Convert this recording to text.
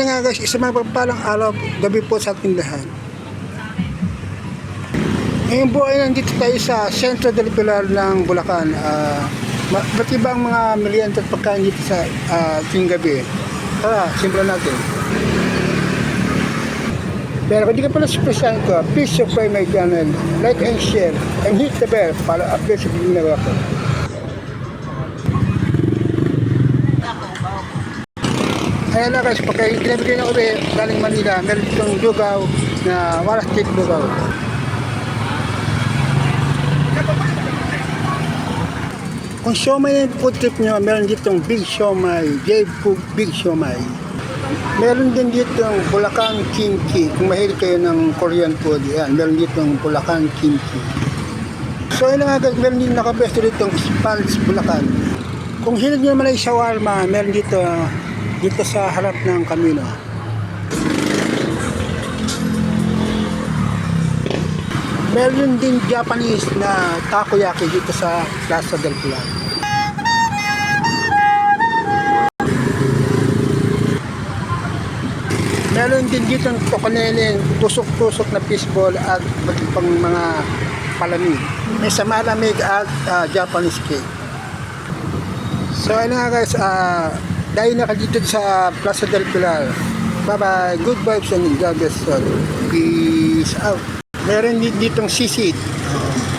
na nga guys, isang mapagpalang araw, gabi po sa ating lahat. Ngayon po ay nandito tayo sa Centro del Pilar ng Bulacan. Uh, ba't iba mga merienda at pagkain dito sa uh, ating gabi? Tara, simulan natin. Pero kung di ka pala subscribe ko, please subscribe my channel, like and share, and hit the bell para update sa video na ako. Ayan na guys, pagka kinabigay ng ube galing Manila, meron itong lugaw na walas cake lugaw. Kung siomay yung food trip nyo, meron ditong Big Siomay, J Food Big Siomay. Meron din ditong Bulacan Kimchi. Kung mahilig kayo ng Korean food, yan, meron ditong Bulacan Kimchi. So yun na nga guys, meron din nakabesto ditong Spans Bulacan. Kung hilig nyo naman ay shawarma, meron dito dito sa harap ng kamino. Meron din Japanese na takoyaki dito sa Plaza del Pilar. Meron din dito ng tokonelin, tusok-tusok na fishball at pang mga palamig. May sa malamig at ah, Japanese cake. So ayun nga guys, ah tayo na dito sa Plaza del Pilar. Bye-bye. Good vibes and God bless all. Peace out. Meron ditong sisid. Oh.